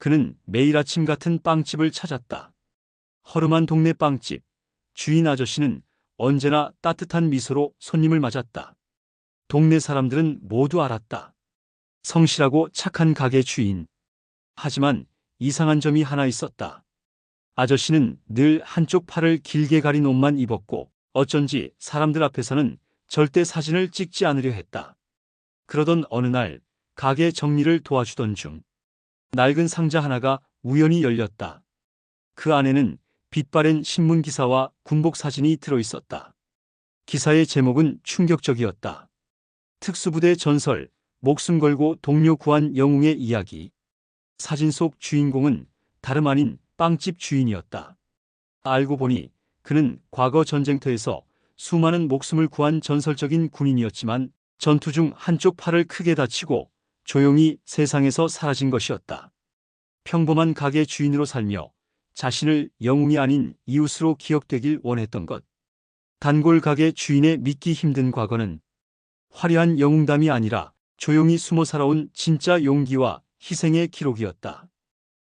그는 매일 아침 같은 빵집을 찾았다. 허름한 동네 빵집. 주인 아저씨는 언제나 따뜻한 미소로 손님을 맞았다. 동네 사람들은 모두 알았다. 성실하고 착한 가게 주인. 하지만 이상한 점이 하나 있었다. 아저씨는 늘 한쪽 팔을 길게 가린 옷만 입었고 어쩐지 사람들 앞에서는 절대 사진을 찍지 않으려 했다. 그러던 어느 날 가게 정리를 도와주던 중 낡은 상자 하나가 우연히 열렸다. 그 안에는 빛바랜 신문 기사와 군복 사진이 들어 있었다. 기사의 제목은 충격적이었다. 특수부대 전설, 목숨 걸고 동료 구한 영웅의 이야기. 사진 속 주인공은 다름 아닌 빵집 주인이었다. 알고 보니 그는 과거 전쟁터에서 수많은 목숨을 구한 전설적인 군인이었지만 전투 중 한쪽 팔을 크게 다치고 조용히 세상에서 사라진 것이었다. 평범한 가게 주인으로 살며 자신을 영웅이 아닌 이웃으로 기억되길 원했던 것. 단골 가게 주인의 믿기 힘든 과거는 화려한 영웅담이 아니라 조용히 숨어 살아온 진짜 용기와 희생의 기록이었다.